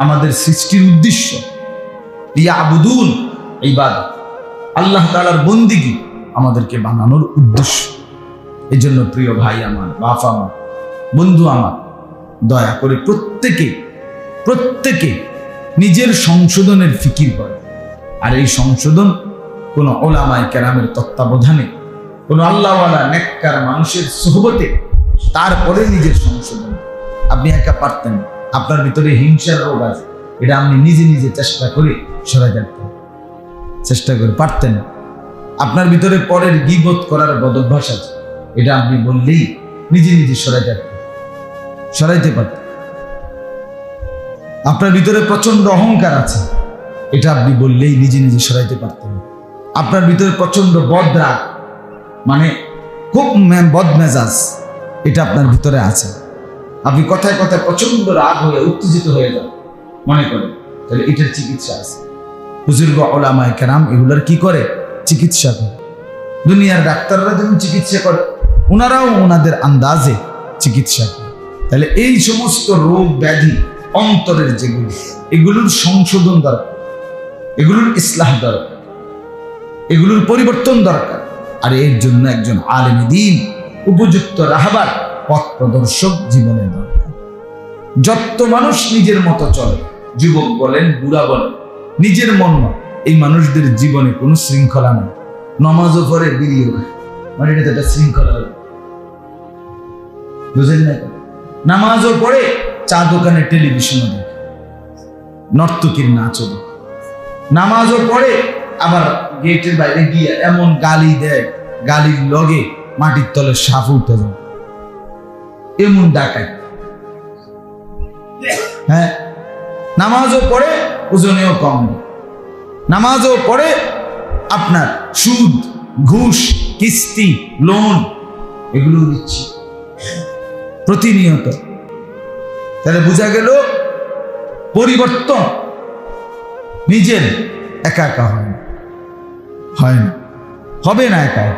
আমাদের সৃষ্টির উদ্দেশ্য। ইয়াবুদুন ইবাদত। আল্লাহ তাআলার বন্দিগি আমাদেরকে বানানোর উদ্দেশ্য। এই জন্য প্রিয় ভাই আমার, বাপ আমার, বন্ধু আমার, দয়া করে প্রত্যেকে প্রত্যেকে নিজের সংশোধনের ফিকির করে আর এই সংশোধন কোনো ওলামায় কেরামের তত্ত্বাবধানে, কোনো আল্লাহওয়ালা নেককার মানুষের সোহবতে তারপরে নিজের সংশোধন। আপনি একা পারতেন না। আপনার ভিতরে হিংসার রোগ আছে। এটা আপনি নিজে নিজে চেষ্টা করে সরাই রাখতেন চেষ্টা করে পারতেন আপনার ভিতরে পরের গিবোধ করার বদভ্যাস আছে। এটা আপনি বললেই নিজে নিজে সরাই রাখতেন সরাইতে পারতেন আপনার ভিতরে প্রচণ্ড অহংকার আছে। এটা আপনি বললেই নিজে নিজে সরাইতে পারতেন আপনার ভিতরে প্রচণ্ড বদরাগ মানে খুব বদমেজাজ, এটা আপনার ভিতরে আছে। আপনি কথায় কথায় প্রচণ্ড রাগ হয়ে, উত্তেজিত হয়ে যান। মনে করেন, তাহলে এটার চিকিৎসা আছে। হুজুর বা ওলামায় কেরাম এগুলোর কি করে? চিকিৎসা করে। দুনিয়ার ডাক্তাররা যেমন চিকিৎসা করে ওনারাও ওনাদের আন্দাজে চিকিৎসা করে। তাহলে এই সমস্ত রোগ ব্যাধি, অন্তরের যেগুলো, এগুলোর সংশোধন দরকার। এগুলোর ইসলাহ দরকার। এগুলোর পরিবর্তন দরকার। আর এর জন্য একজন আলেমী দিন, উপযুক্ত রাহবার পথ প্রদর্শক জীবনের দরকার। যত মানুষ নিজের মতো চলে, যুবক বলেন, বুড়া বলেন, নিজের মন এই মানুষদের জীবনে কোনো শৃঙ্খলা নেই। নমাজও পরে বিড়িও মানে এটা একটা শৃঙ্খলা। বুঝেন না নামাজও পড়ে, চা দোকানে টেলিভিশনও দেখে। নর্তকীর নাচও দেখে। নামাজও পড়ে, আবার গেটের বাইরে গিয়ে এমন গালি দেয়, গালির লগে মাটির তলে সাপ উঠে যায়। এমন ডাকায় হ্যাঁ? নামাজও পড়ে, ওজনেও কম। নামাজও পড়ে, আপনার সুদ, ঘুষ, কিস্তি, লোন এগুলো দিচ্ছি। প্রতিনিয়ত। তাহলে বোঝা গেল, পরিবর্তন নিজের একা একা হয় না। হয় না। হবে না একা।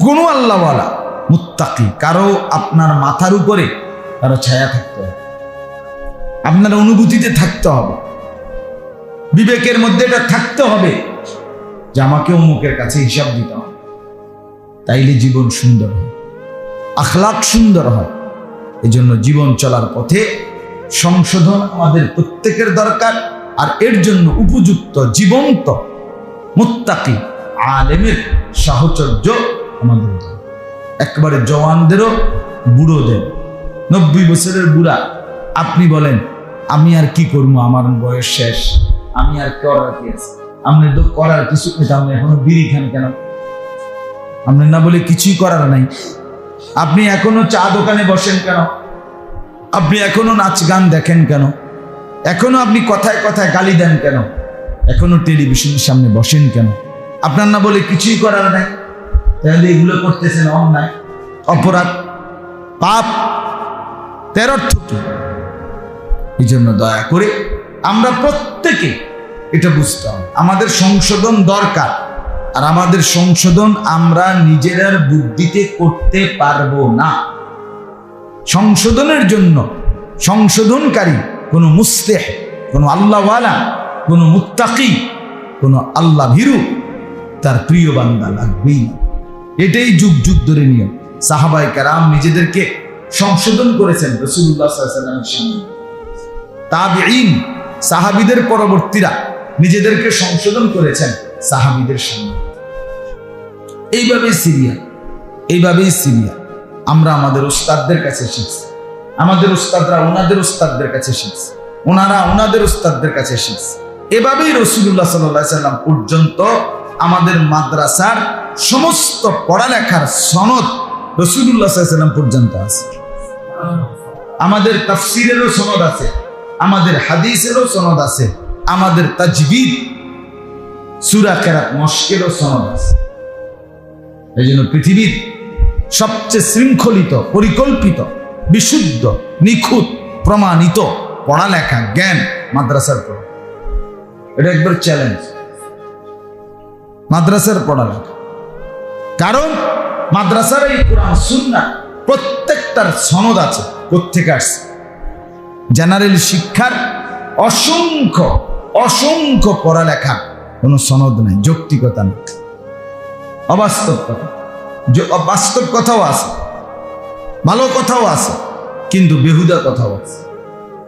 কোনো আল্লাহওয়ালা মুত্তাকি, কারও আপনার মাথার উপরে কারও ছায়া থাকতে হবে। আপনার অনুভূতিতে থাকতে হবে। বিবেকের মধ্যে এটা থাকতে হবে যে আমাকে অমুকের কাছে হিসাব দিতে হবে। তাইলে জীবন সুন্দর হয়, আখলাক সুন্দর হয়। এজন্য জীবন চলার পথে সংশোধন আমাদের প্রত্যেকের দরকার, আর এর জন্য উপযুক্ত জীবন্ত মুত্তাকি আলেমের সাহচর্য আমাদের দরকার। একবারে জওয়ানদেরও বুড়োদের নব্বই বছরের বুড়া, আপনি বলেন, আমি আর কি করব? আমার বয়স শেষ। আমি আর করার কি আছে? আপনি তো করার কিছু নেই আপনি এখনও বিড়ি খান কেন? আপনি না বলে কিছুই করার নাই। আপনি এখনও চা দোকানে বসেন কেন? আপনি এখনও নাচ গান দেখেন কেন? এখনও আপনি কথায় কথায় গালি দেন কেন? এখনও টেলিভিশনের সামনে বসেন কেন? আপনার না বলে কিছুই করার নাই। তাহলে এগুলো করতেছেন অন্যায়। অপরাধ, পাপ তের অর্থ এই জন্য দয়া করে আমরা প্রত্যেকে এটা বুঝতে হবে। আমাদের সংশোধন দরকার। আর আমাদের সংশোধন আমরা নিজেরার বুদ্ধিতে করতে পারব না। সংশোধনের জন্য সংশোধনকারী কোনো মুস্তেহ কোনো আল্লাহওয়ালা, কোনো মুত্তাকি, কোনো আল্লাহ ভীরু তার প্রিয় বান্দা লাগবেই না। এটাই যুগ যুগ ধরে নিয়ম। সাহাবাই কারাম নিজেদেরকে সংশোধন করেছেন রসুল্লাহ সামনে। তাবিঈন, সাহাবিদের পরবর্তীরা নিজেদেরকে সংশোধন করেছেন সাহাবিদের সামনে। এইভাবেই সিরিয়া এইভাবেই সিরিয়া। আমরা আমাদের উস্তাদদের কাছে শিখছি আমাদের উস্তাদরা ওনাদের উস্তাদদের কাছে শিখছে ওনারা ওনাদের উস্তাদদের কাছে শিখছে এভাবেই রসুল্লাহ সাল্লাহ সাল্লাম পর্যন্ত আমাদের মাদ্রাসার সমস্ত পড়ালেখার সনদ রসুল্লাহ পর্যন্ত আছে। আমাদের তাফসিরেরও সনদ আছে, আমাদের হাদিসেরও সনদ আছে, আমাদের তাজবিদ, সুরা মস্কেরও সনদ আছে। এই জন্য পৃথিবীর সবচেয়ে শৃঙ্খলিত, পরিকল্পিত, বিশুদ্ধ, নিখুঁত, প্রমাণিত পড়ালেখা, জ্ঞান মাদ্রাসার পড়া। এটা একবার চ্যালেঞ্জ মাদ্রাসার পড়ালেখা। কারণ মাদ্রাসার এই কোরআন সুন্না প্রত্যেকটার সনদ আছে কোথেকে আসছে? জেনারেল শিক্ষার অসংখ্য অসংখ্য পড়ালেখা, কোনো সনদ নাই, যৌক্তিকতা নেই। অবাস্তব কথা। অবাস্তব কথাও আছে, ভালো কথাও আছে, কিন্তু বেহুদা কথাও আছে,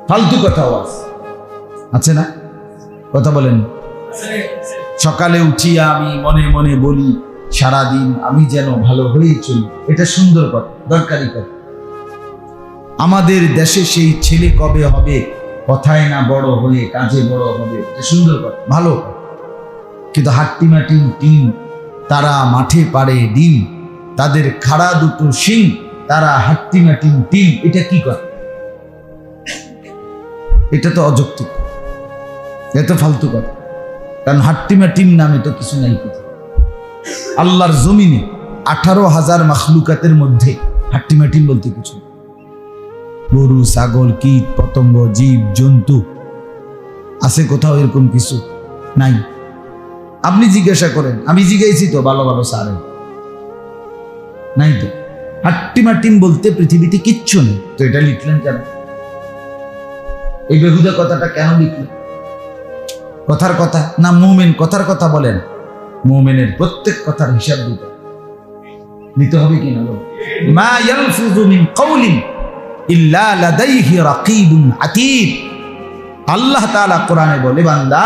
ফালতু কথাও আছে। আছে না? কথা বলেন। সকালে উঠিয়া আমি মনে মনে বলি সারাদিন আমি যেন ভালো হয়েই চলি। এটা সুন্দর কথা দরকারি কথা আমাদের দেশে সেই ছেলে কবে হবে? কথায় না বড় হয়ে কাজে বড় হবে। এটা সুন্দর কথা ভালো কিন্তু হাট্টিমা টিম, তারা মাঠে পারে ডিম, তাদের খাড়া দুটো শিং, তারা হাট্টিমা টিম, এটা কি করে এটা তো অযৌক্তিক, এটা ফালতু কথা। কারণ হাট্টিমা টিম নামে তো কিছু নাই। কোথাও আল্লাহর জমিনে আঠারো হাজার মাখলুকাতের মধ্যে হাট্টিমা টিম বলতে কিছু গরু, ছাগল, কীট, পতঙ্গ, জীব, জন্তু, আছে কোথাও এরকম কিছু নাই। আপনি জিজ্ঞাসা করেন, আমি জিজ্ঞাসি তো ভালো ভালো সারে। নাই তো। হাট্টিমা টিম বলতে পৃথিবীতে কিচ্ছু নেই। তো এটা লিখলেন কেন? এই বেহুদা কথাটা কেন লিখলেন? কথার কথা না মুমেন কথার কথা বলেন। মুমেনের প্রত্যেক কথার হিসাব দিতে। দিতে হবে কি না? মা ইয়ালফিযু মিন কাওলিন ইল্লা লাদাইহি আতীদ আল্লাহ তাআলা কোরআনে বলে, বান্দা,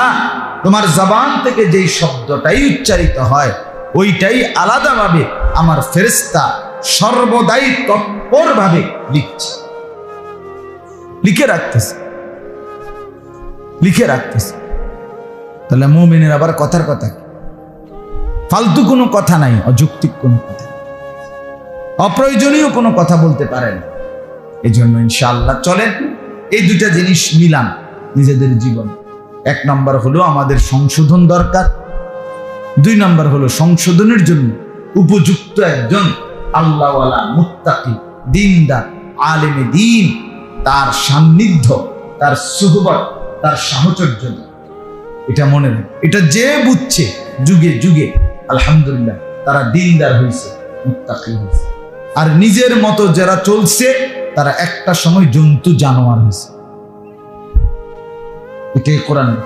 তোমার জবান থেকে যেই শব্দটাই উচ্চারিত হয়, ওইটাই আলাদাভাবে আমার ফেরেশতা সর্বদাই তৎপরভাবে লিখছে লিখে রাখতেছে লিখে রাখতেছে তাহলে মুমিনের আবার কথার কথা কি? ফালতু কোনো কথা নাই, অযৌক্তিক কোনো কথা অপ্রয়োজনীয় কোনো কথা বলতে পারেন। এই জন্য ইনশাআল্লাহ চলেন, এই দুইটা জিনিস মিলান নিজেদের জীবন। এক নম্বর হলো আমাদের সংশোধন দরকার। দুই নম্বর হলো সংশোধনের জন্য উপযুক্ত একজন আল্লাহওয়ালা মুত্তাকি, দিনদার, আলেমে দিন, তার সান্নিধ্য, তার সুহবত, তার সাহচর্য। এটা মনে রাখ এটা যে বুঝছে, যুগে যুগে আলহামদুলিল্লাহ, তারা দিনদার হয়েছে মুত্তাকি হয়েছে আর নিজের মতো যারা চলছে, তারা একটা সময় জন্তু, জানোয়ার হয়েছে এটাই কোরআন।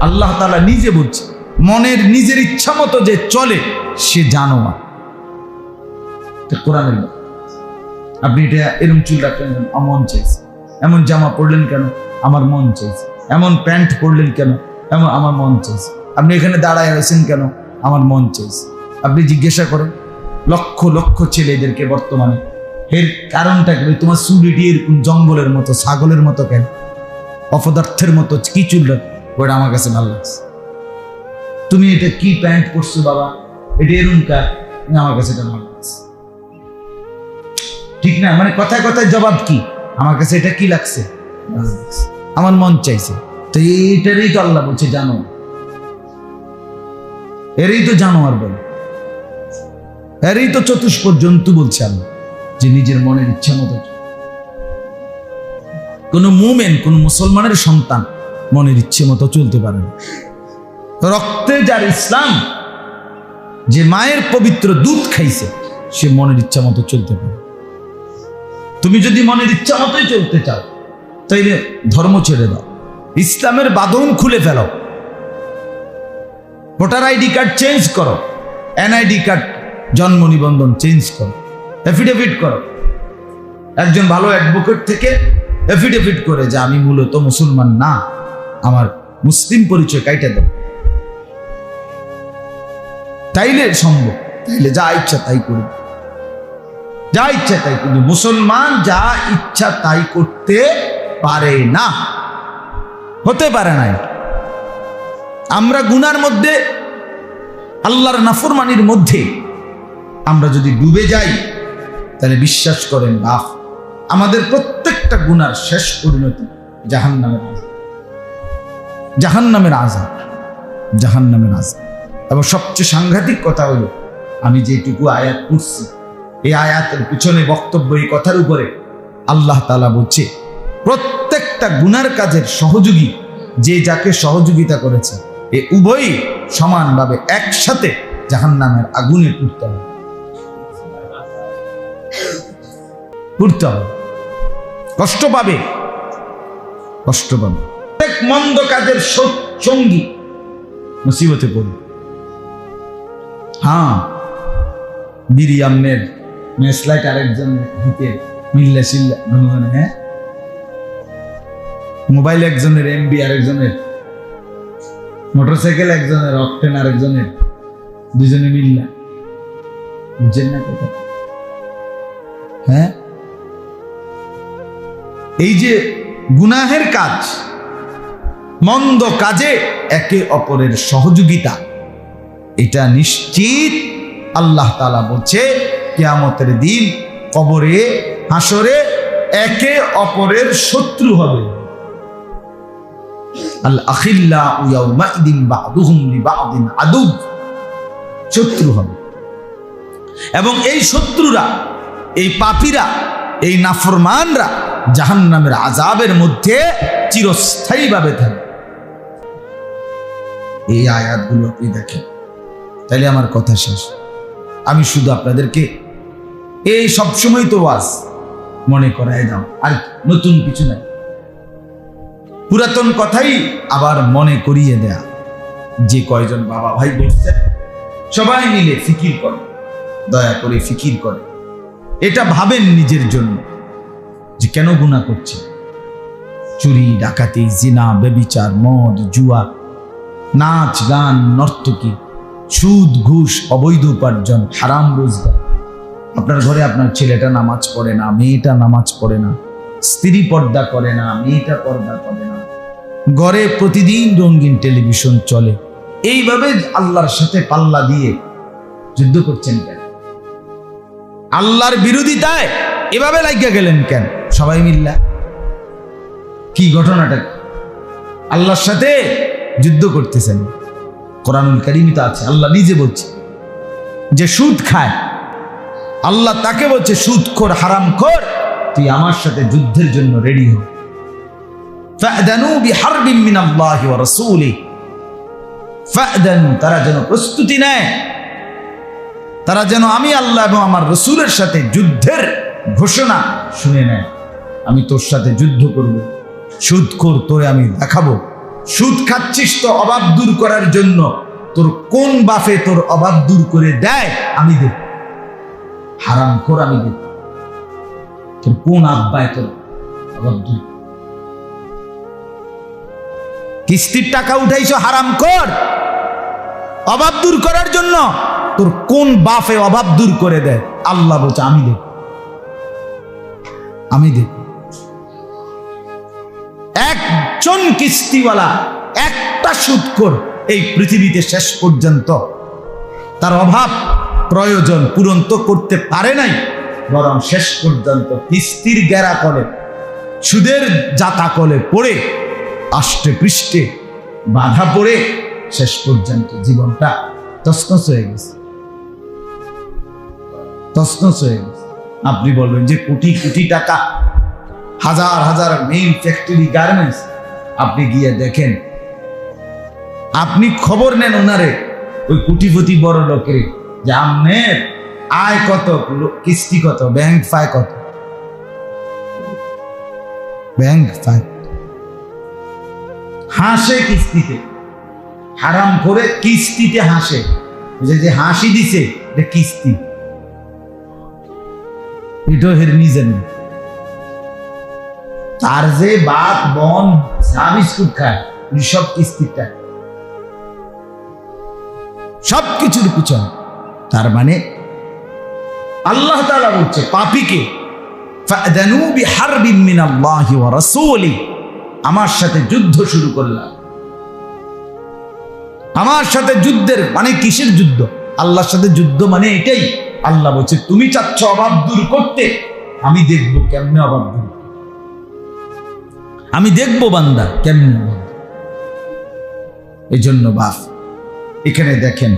আল্লাহ তাআলা নিজে বলছে, মনের নিজের ইচ্ছা মতো যে চলে, সে জানোয়ার। এটা কোরআনের আপনি এটা এরম চুল রাখলেন মন চাইছে। এমন জামা পরলেন কেন? আমার মন চাইছে। এমন প্যান্ট পরলেন কেন? এমন আমার মন চাইছে। আপনি এখানে দাঁড়ায় আছেন কেন? আমার মন চাইছে। আপনি জিজ্ঞাসা করেন, লক্ষ লক্ষ ছেলেদেরকে বর্তমানে। এর কারণটা কি? তোমার চুল এটি এরকম জঙ্গলের মতো, ছাগলের মতো কেন? অপদার্থের মতো, কি চুল ওটা আমার কাছে ভালো লাগছে। তুমি এটা কি প্যান্ট পরছো বাবা? এটা এরকম কার? আমার কাছে এটা ভালো লাগছে। ঠিক না? মানে কথায় কথায় জবাব কি? আমার কাছে এটা কি লাগছে। আমার মন চাইছে। তো এইটারই তো আল্লাহ বলছে, জানো। এরই তো জানোয়ার বলে। এরই তো চতুষ্প জন্তু বলছে আল্লাহ, যে নিজের মনের ইচ্ছা মতো। কোনো মুমেন, কোন মুসলমানের সন্তান মনের ইচ্ছে মতো চলতে পারে না। রক্তে যার ইসলাম, যে মায়ের পবিত্র দুধ খাইছে, সে মনের ইচ্ছা মতো চলতে পারে তুমি যদি মনের ইচ্ছা মতোই চলতে চাও, তাইলে ধর্ম ছেড়ে দাও। ইসলামের বাঁধন খুলে ফেলো ভোটার আইডি কার্ড চেঞ্জ করো, এনআইডি কার্ড জন্ম নিবন্ধন চেঞ্জ করো এফিডেভিট করো। একজন ভালো অ্যাডভোকেট থেকে এফিডেভিট করে যে আমি মূলত মুসলমান না, আমার মুসলিম পরিচয় কাইটা দেব তাইলে সম্ভব, তাইলে যা ইচ্ছা তাই করবে যা ইচ্ছা তাই কিন্তু মুসলমান যা ইচ্ছা তাই করতে পারে না। হতে পারে না। আমরা গুনার মধ্যে, আল্লাহর নাফরমানির মধ্যে আমরা যদি ডুবে যাই, তাহলে বিশ্বাস করেন লাভ আমাদের প্রত্যেকটা গুনার শেষ পরিণতি জাহান নামের জাহান নামের আজাব জাহান নামের আজাব এবং সবচেয়ে সাংঘাতিক কথা হলো, আমি যেটুকু আয়াত করছি এই আয়াতের পিছনে বক্তব্য, এই কথার উপরে আল্লাহ তালা বলছে, প্রত্যেকটা গুনার কাজের সহযোগী, যে যাকে সহযোগিতা করেছে এ উভয়ই সমানভাবে একসাথে জাহান নামের আগুনে পুড়তে হবে পুড়তে হবে কষ্ট পাবে? কষ্ট পাবে। প্রত্যেক মন্দ কাজের সঙ্গী মুসিবতে পড়বে হ্যাঁ বিরিয়ামের মেসলাইট আরেকজন হিতে মিল্লা গুনগুনে হ্যাঁ? মোবাইল একজনের এমবি আরেকজনের মোটরসাইকেল একজনের, অকটেন আরেকজনের, দুজনে মিল্লা। বুঝছেন না কথা? হ্যাঁ? এই যে গুনাহের কাজ, মন্দ কাজে একে অপরের সহযোগিতা, এটা নিশ্চিত আল্লাহ তালা বলছে, কেয়ামতের দিন কবরে হাসরে একে অপরের শত্রু হবে। আল আখিল্লা ইয়াউমাইদিন বাদুহুম লিবাদিন আদুব শত্রু হবে। এবং এই শত্রুরা, এই পাপীরা, এই নাফরমানরা জাহান্নামের আজাবের মধ্যে চিরস্থায়ীভাবে থাকে এই আয়াতগুলো আপনি দেখেন। তাহলে আমার কথা শেষ। আমি শুধু আপনাদেরকে এই সবসময় তো ওয়াজ মনে করায় দাও। আর নতুন কিছু নাই। পুরাতন কথাই আবার মনে করিয়ে দেয়া। যে কয়জন বাবা ভাই বসছে সবাই মিলে ফিকির করে, দয়া করে ফিকির করে। এটা ভাবেন নিজের জন্য যে কেন গুণা করছে? চুরি, ডাকাতি, জিনা বেবিচার মদ, জুয়া, নাচ, গান, নর্তকী, সুদ, ঘুষ, অবৈধ উপার্জন, হারাম রোজগার। আপনার ঘরে আপনার ছেলেটা নামাজ পড়ে না, মেয়েটা নামাজ পড়ে না, স্ত্রী পর্দা করে না, মেয়েটা পর্দা করে না। ঘরে প্রতিদিন রঙিন টেলিভিশন চলে। এইভাবে আল্লাহর সাথে পাল্লা দিয়ে যুদ্ধ করছেন কেন? আল্লাহর বিরোধিতায় এভাবে লাগিয়া গেলেন কেন? সবাই মিল্লা। কি ঘটনাটা? আল্লাহর সাথে যুদ্ধ করতেছেন। কোরআনুল কারিমি তো আছে, আল্লাহ নিজে বলছে যে সুদ খায়। আল্লাহ তাকে বলছে, সুদ খোর, হারাম খোর, তুই আমার সাথে যুদ্ধের জন্য রেডি হ। তারা যেন প্রস্তুতি নেয়। তারা যেন আমি আল্লাহ এবং আমার রসুলের সাথে যুদ্ধের ঘোষণা শুনে নেয়। আমি তোর সাথে যুদ্ধ করব। সুদ কর তোরে আমি দেখাবো। সুদ খাচ্ছিস তো অভাব দূর করার জন্য। তোর কোন বাফে তোর অভাব দূর করে দেয়, আমি দেব। হারাম খোর আমি দেব। তোর কোন আব্বায় তোর অভাব দূর কিস্তির টাকা উঠাইছো হারাম কর। অভাব দূর করার জন্য তোর কোন বাফে অভাব দূর করে দেয়? আল্লাহ বলছে, আমি দেব। আমি দেব। একজন কিস্তিওয়ালা একটা সুদ কর এই পৃথিবীতে শেষ পর্যন্ত তার অভাব প্রয়োজন পূরণ তো করতে পারে নাই, বরং শেষ পর্যন্ত কিস্তির গেরা করে সুদের জাতা কলে পড়ে আষ্টে পৃষ্ঠে বাধা পড়ে শেষ পর্যন্ত জীবনটা তসনস হয়ে গেছে। তসনস হয়ে গেছে। আপনি বলবেন যে কোটি কোটি টাকা, হাজার হাজার মেইন ফ্যাক্টরি গার্মেন্টস আপনি গিয়ে দেখেন। আপনি খবর নেন ওনারে ওই কোটিপতি বড় লোকের, যে আমনের আয় কত, কিস্তি কত ব্যাংক ফায় কত? ব্যাংক ফায় হাসে কিস্তিতে। হারাম করে কিস্তিতে হাসে। যে হাসি দিছে, এটা কিস্তি। হের নিজের তার যে বাপ, বন চা বিস্কুট খায় সব কিস্তির টাকা। সব কিছুর পিছনে। তার মানে আল্লাহ তাআলা বলছে, পাপীকে ফাদানু বিহারবিন মিনাল্লাহি ওয়া রাসূলি। আমার সাথে যুদ্ধ শুরু করলাম আমার সাথে যুদ্ধের মানে কিসের যুদ্ধ? আল্লাহর সাথে যুদ্ধ মানে এটাই। আল্লাহ বলছে, তুমি চাচ্ছ অভাব দূর করতে। আমি দেখব কেমনে অভাব দূর আমি দেখব বান্দা কেমনে এই জন্য বাপ, এখানে দেখেন,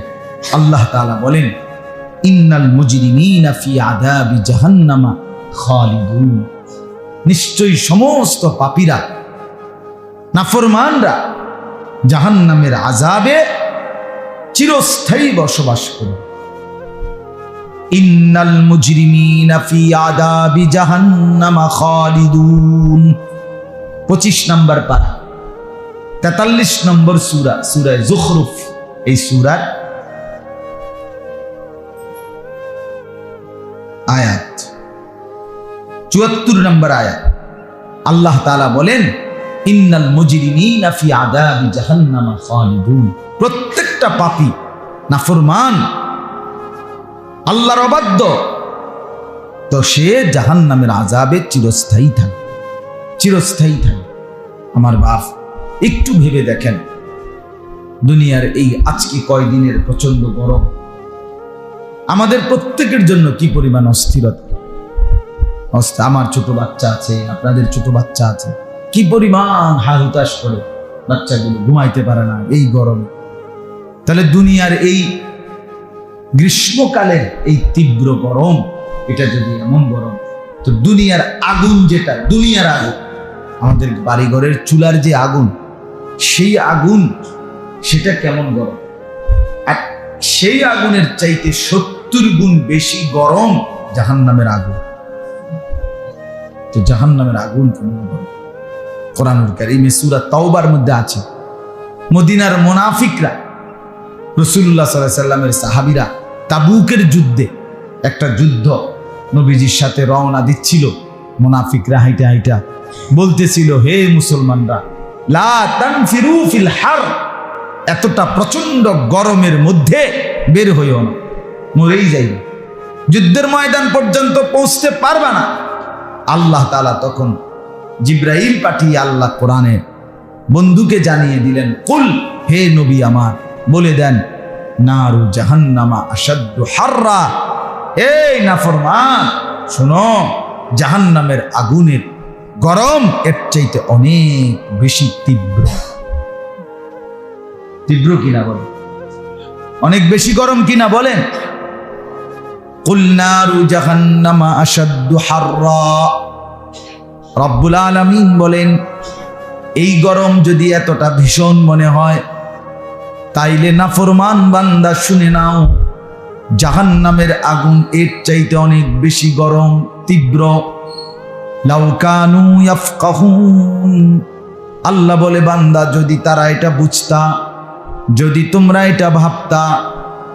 আল্লাহ তাআলা বলেন, ইন্নাল মুজরিমিনা ফি আযাবি জাহান্নামা খালিদুন। নিশ্চয়ই সমস্ত পাপীরা নাফরমানরা জাহান্নামের আজাবে চিরস্থায়ী বসবাস করবে। ইন্নাল মুজরিমিনা ফি আযাবি জাহান্নামা খালিদুন। 25 নাম্বার পারা। তেতাল্লিশ নম্বর সুরা সুরায় জুখরুফ। এই সুরার আয়াত। চুয়াত্তর নম্বর আয়াত। আল্লাহ তাআলা বলেন ইন্নাল মুজরিমিনা ফি আযাবি জাহান্নামা খালিদুন। প্রত্যেকটা পাপী নাফরমান, আল্লাহর অবাধ্য। তো সে জাহান্নামের আযাবে চিরস্থায়ী থাকে চিরস্থায়ী থাকে। আমার বাপ, একটু ভেবে দেখেন, দুনিয়ার এই আজকে কয়দিনের প্রচণ্ড গরম, আমাদের প্রত্যেকের জন্য কি পরিমাণ অস্থিরতা? আমার ছোট বাচ্চা আছে, আপনাদের ছোট বাচ্চা আছে। কি পরিমাণ হাল হুতাশ করে বাচ্চাগুলো ঘুমাইতে পারে না এই গরমে? তাহলে দুনিয়ার এই গ্রীষ্মকালের এই তীব্র গরম, এটা যদি এমন গরম, তো দুনিয়ার আগুন যেটা, দুনিয়ার আগুন, আমাদের বাড়িঘরের চুলার যে আগুন, সেই আগুন, সেটা কেমন গরম? আর সেই আগুনের চাইতে সত্তর গুণ বেশি গরম জাহান্নামের আগুন। তো জাহান্নামের আগুন কেমন গরম? কোরআনুল কারিমে সূরা তাওবার মধ্যে আছে। মদিনার মুনাফিকরা রসুল্লাহ সাল্লাল্লাহু সাল্লামের সাহাবীরা তাবুকের যুদ্ধে একটা যুদ্ধ নবীজির সাথে রওনা দিচ্ছিল। মুনাফিকরা হাইটা হাইটা বলতেছিল, হে মুসলমানরা, লা তানফিরু হার, এতটা প্রচণ্ড গরমের মধ্যে বের হইও না, মরেই যাইবে যুদ্ধের ময়দান পর্যন্ত পৌঁছতে পারবা না। আল্লাহ তাআলা তখন জিব্রাইল পাঠিয়ে আল্লাহ কোরআনে বন্ধুকে জানিয়ে দিলেন, কুল, হে নবী আমার, বলে দেন, নারু জাহান্নামা আসাদ্দু হাররা। এই নাফরমান, শোনো, জাহান্নামের আগুনের গরম এর চাইতে অনেক বেশি তীব্র। তীব্র কিনা বলেন? অনেক বেশি গরম কিনা বলেন? কুল, নারু জাহান্নামা আসাদ্দু হাররা। রব্বুল আলামিন বলেন, এই গরম যদি এতটা ভীষণ মনে হয়, তাইলে নাফরমান বান্দা শুনে নাও, জাহান্নামের আগুন এর চাইতে অনেক বেশি গরম, তীব্র। লাউকানু আল্লাহ বলে, বান্দা, যদি তারা এটা বুঝতা, যদি তোমরা এটা ভাবতা,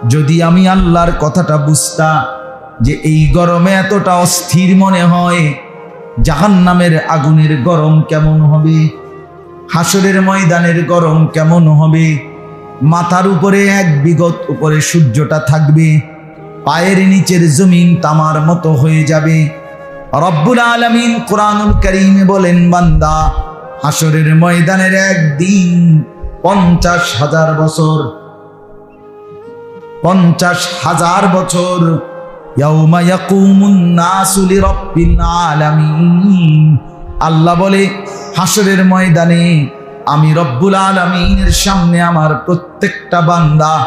যদি আমি আল্লাহর কথাটা বুঝতা যে এই গরমে এতটা অস্থির মনে হয় জাহান্নামের আগুনের গরম কেমন হবে? হাসরের ময়দানের গরম কেমন হবে? মাথার উপরে এক বিগত উপরে সূর্যটা থাকবে। পায়ের নিচের জমিন তামার মতো হয়ে যাবে। রব্বুল আলমিন কোরআনুল করিমে বলেন, বান্দা হাসরের ময়দানের একদিন পঞ্চাশ হাজার বছর, পঞ্চাশ হাজার বছর আল্লাহ বলে হাসরের ময়দানে আমি রব্বুল আলমিনের সামনে আমার প্রত্যেকটা বান্দা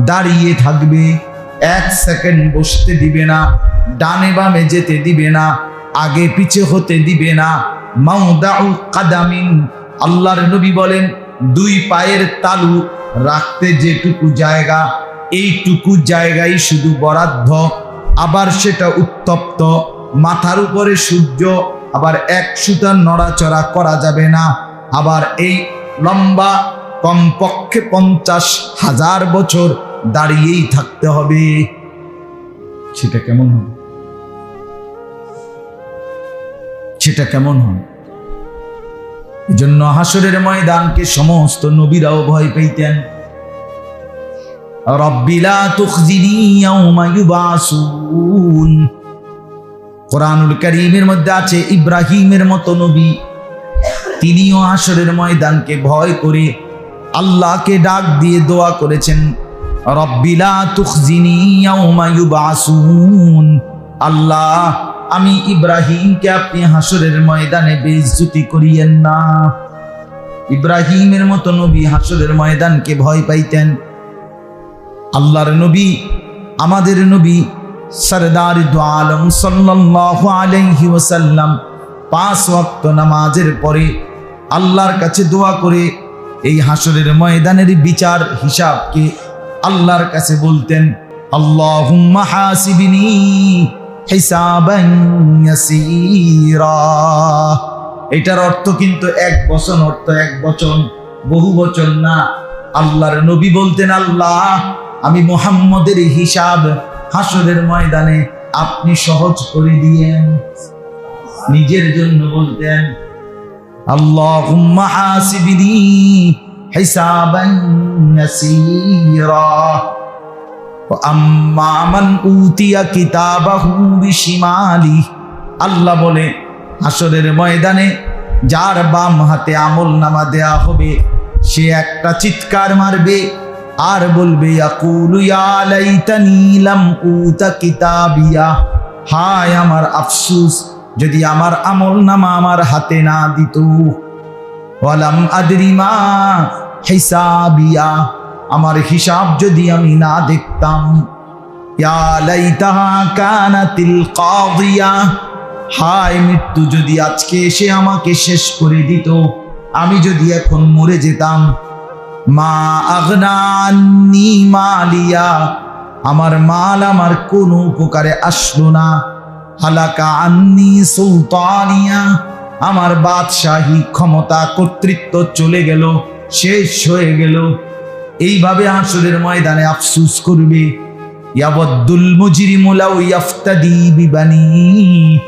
দাঁড়িয়ে থাকবে, এক সেকেন্ড বসতে দিবে না, ডানে বামে যেতে দিবে না, আগে পিছে হতে দিবে না। মাউদাউ কাদামিন, আল্লাহর নবী বলেন, দুই পায়ের তালু রাখতে যেটুকু জায়গা, এইটুকু জায়গায় শুধু বরাদ্দ। আবার সেটা উত্তপ্ত। মাথার উপরে সূর্য, আবার এক সুতার নড়াচড়া করা যাবে না। আবার এই লম্বা কমপক্ষে পঞ্চাশ হাজার বছর দাঁড়িয়েই থাকতে হবে। সেটা কেমন হবে? সেটা কেমন হবে? জন্য হাসরের ময়দানকে সমস্ত নবীরাও ভয় পেতেন রব্বিলা তুখজিনি ইয়াউমা ইউবাসুন। কোরআনুল করিমের মধ্যে আছে, ইব্রাহিমের মতো নবী। তিনিও হাসরের ময়দানকে ভয় করে আল্লাহকে ডাক দিয়ে দোয়া করেছেন রব্বিলা তুখজিনি ইয়াউমা ইউবাসুন। আল্লাহ, আমি ইব্রাহিমকে আপনি হাসরের ময়দানে বেইজ্জতি করিয়েন না। ইব্রাহিমের মতো নবী হাসরের ময়দানকে ভয় পাইতেন। আল্লাহর নবী, আমাদের নবী সরদার আলম সাল্লাল্লাহু আলাইহি ওয়াসাল্লাম পাঁচ ওয়াক্ত নামাজের পরে আল্লাহর কাছে দোয়া করে এই হাসরের ময়দানের বিচার হিসাবকে আল্লাহর কাছে বলতেন ইয়াসীরা। এটার অর্থ কিন্তু এক বচন অর্থ এক বচন, বহু বচন না। আল্লাহর নবী বলতেন, আল্লাহ আমি মোহাম্মদের হিসাব হাসরের ময়দানে আপনি সহজ করে দিয়েন। নিজের জন্য বলতেন, আল্লাহুম্মা উতিয়া আল্লাহ বলে আসরের ময়দানে যার বাম হাতে আমল নামা দেয়া হবে, সে একটা চিৎকার মারবে আর বলবে, ইয়াকুলু ইয়া লাইতানি লাম উতা কিতাবিয়া। হায় আমার আফসুস, যদি আমার আমল নামা আমার হাতে না দিত। ওয়ালাম আদরিমা হিসাবিয়া, আমার হিসাব যদি আমি না দেখতাম। ইয়া লাইতাহা কানাতিল কাদিয়া, হায় মৃত্যু যদি আজকে এসে আমাকে শেষ করে দিত, আমি যদি এখন মরে যেতাম। মা আগনানি মালিয়া, আমার মাল আমার কোনো উপকারে আসলো না। হালাকা আন্নি সুলতানিয়া, আমার বাদশাহী ক্ষমতা কর্তৃত্ব চলে গেল, শেষ হয়ে গেল। এইভাবে আসরের ময়দানে আফসুস করবে। ইয়াবদ্দুল মুজরিমুলাউ ইয়াফতাদি বিবানি।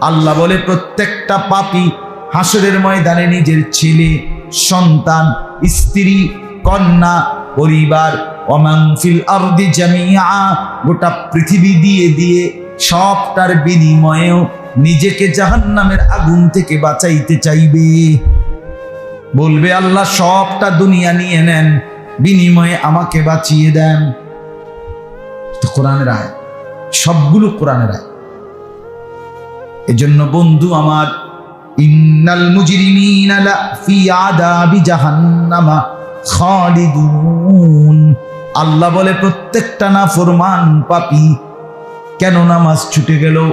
আল্লাহ বলে, প্রত্যেকটা পাপী হাসরের ময়দানে নিজের ছেলে, সন্তান, স্ত্রী কন্যা পরিবার অমাংফিল আরদি জামিয়া, গোটা পৃথিবী দিয়ে দিয়ে সবটার বিনিময়েও নিজেকে জাহান্নামের আগুন থেকে বাঁচাইতে চাইবে। বলবে, আল্লাহ সবটা দুনিয়া নিয়ে নেন, বিনিময়ে আমাকে বাঁচিয়ে দেন। কোরআনের আয় সবগুলো কোরআনের আয় এজন্য বন্ধু আমার, ইন্নাল মুজরিমিনা লা ফি আদাবি জাহান্নামা। খালিদুন। আল্লাহ বলে, প্রত্যেকটা না ফরমান পাপি। কেন নামাজ ছুটে গেল?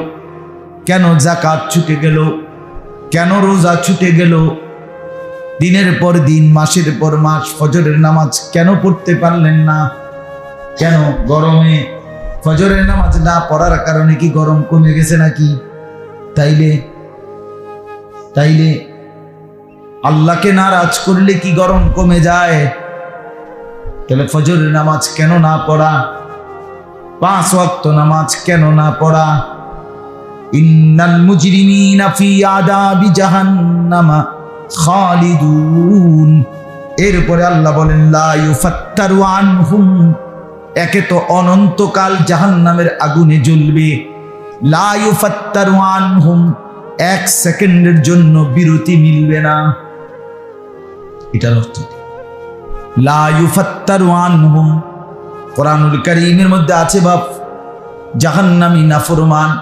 কেন জাকাত ছুটে গেল? কেন রোজা ছুটে গেল? দিনের পর দিন, মাসের পর মাস, ফজরের নামাজ কেন পড়তে পারলেন না? কেন গরমে ফজরের নামাজ না পড়ার কারণে কি গরম কমে গেছে নাকি? তাইলে তাইলে আল্লাহকে নারাজ করলে কি গরম কমে যায়? তাহলে ফজরের নামাজ কেন না পড়া? পাঁচ ওয়াক্ত নামাজ কেন না পড়া? ইন্নাল মুজরিমিনা ফি আদাবি জাহান্নামা খালিদুন। এরপরে আল্লাহ বলেন, লা ইউফাত্তারু আনহুম। একে তো অনন্তকাল জাহান্নামের আগুনে জ্বলবে। লা ইউফাত্তারু আনহুম। এক সেকেন্ডের জন্য বিরতি মিলবে না। এটার অর্থ কোরআনুল কারীমের মধ্যে আছে বাপ, জাহান্নামী নাফরমান।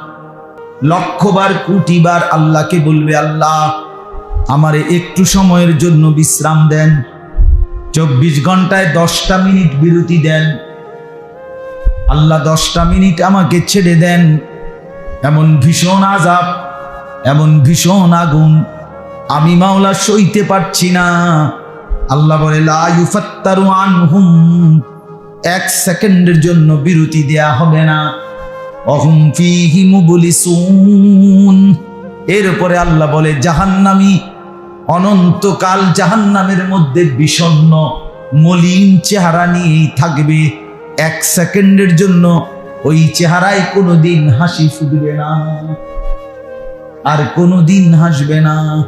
লক্ষবার, কোটিবার আল্লাহকে বলবে, আল্লাহ, আমারে একটু সময়ের জন্য বিশ্রাম দেন। চব্বিশ ঘন্টায় দশটা মিনিট বিরতি দেন। আল্লাহ দশটা মিনিট আমাকে ছেড়ে দেন। এমন ভীষণ আজাব এমন ভীষণ আগুন আমি মাওলা সইতে পারছি না। আল্লাহ বলে আনহুম। এক সেকেন্ডের জন্য বিরতি দেয়া হবে না। অহুম ফিহি মুবলিসুন। এরপরে আল্লাহ বলে, জাহান্নামী অনন্তকাল জাহান্নামের মধ্যে বিষণ্ণ, মলিন চেহারা নিয়েই থাকবে। এক সেকেন্ডের জন্য ওই চেহারায় কোনোদিন হাসি ফুটবে না। আর কোনোদিন হাসবে না।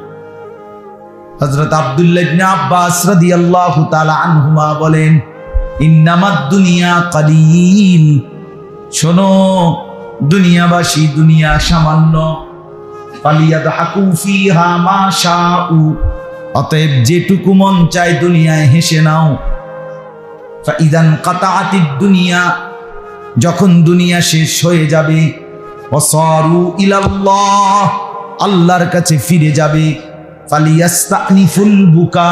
হজরত আব্দুল্লাহ ইবনে আব্বাস রাদিয়াল্লাহু তাআলা আনহুমা বলেন, ইন্নামাদ দুনিয়া কালিল। শোনো, দুনিয়াবাসী দুনিয়া সামান্য। ফালিয়াদহাকু ফিহা মা শাউ। অতএব যেটুকু মন চায় দুনিয়ায় হেসে নাও। ফাইদান কাতাআতিদ দুনিয়া। যখন দুনিয়া শেষ হয়ে যাবে অসরু ইলাল্লাহ। আল্লাহর কাছে ফিরে যাবে। ফালিয়াস্তানিফুল বুকা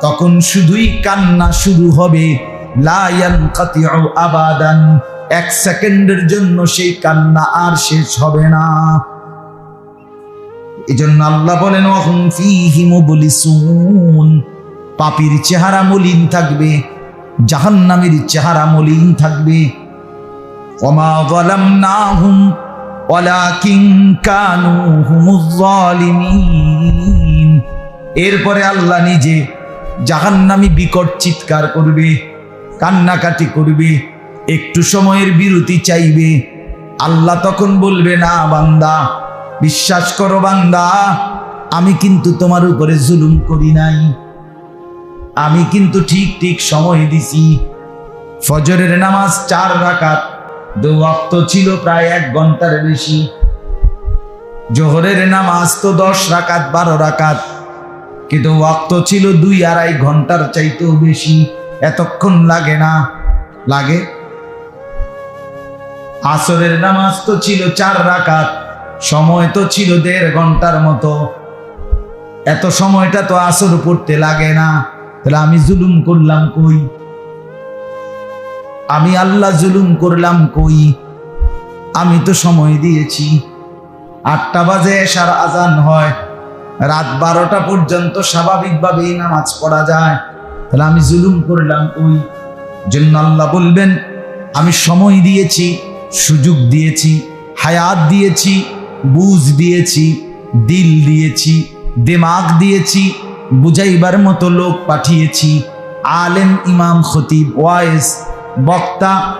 তখন শুধুই কান্না শুরু হবে। লায়ান কাতিউ আবাদান, এক সেকেন্ডের জন্য সেই কান্না আর শেষ হবে না। এজন্য আল্লাহ বলেন পাপীর চেহারা মলিন থাকবে, জাহান্নামের চেহারা মলিন থাকবে। কমা ওমা যালামনাহুম এরপরে আল্লাহ নিজে জাহান্নামি বিকট চিৎকার করবে, কান্নাকাটি করবে, একটু সময়ের বিরতি চাইবে। আল্লাহ তখন বলবে, না বান্দা, বিশ্বাস করো বান্দা, আমি কিন্তু তোমার উপরে জুলুম করি নাই। আমি কিন্তু ঠিক ঠিক সময় দিছি। ফজরের নামাজ চার রাকাত দু ছিল প্রায় এক ঘণ্টার বেশি। জোহরের নামাজ তো দশ রাকাত, বারো রাকাত। কিন্তু ওয়াক্ত ছিল দুই আড়াই ঘণ্টার চাইতেও বেশি। এতক্ষণ লাগে না। লাগে? আসরের নামাজ তো ছিল চার রাকাত, সময় তো ছিল দেড় ঘণ্টার মতো। এত সময়টা তো আসর পড়তে লাগে না। তাহলে আমি জুলুম করলাম কই? আমি আল্লাহ জুলুম করলাম কই? আমি তো সময় দিয়েছি। আটটা বাজে এসার আজান হয়। রাত বারোটা পর্যন্ত স্বাভাবিকভাবেই নামাজ পড়া যায়। তাহলে আমি জুলুম করলাম কই? জন্য আল্লাহ বলবেন, আমি সময় দিয়েছি, সুযোগ দিয়েছি, হায়াত দিয়েছি, বুঝ দিয়েছি, দিল দিয়েছি, দিমাগ দিয়েছি, বুঝাইবার মতো লোক পাঠিয়েছি। আলেম, ইমাম, খতিব ওয়াইস বক্তা,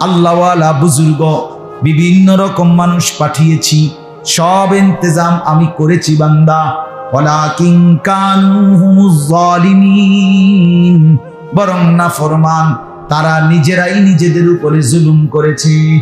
আল্লাহওয়ালা, বুজুর্গ, বিভিন্ন রকম মানুষ পাঠিয়েছি। সব ইন্তজাম আমি করেছি, বান্দা। বরং না ফরমান, তারা নিজেরাই নিজেদের উপরে জুলুম করেছে।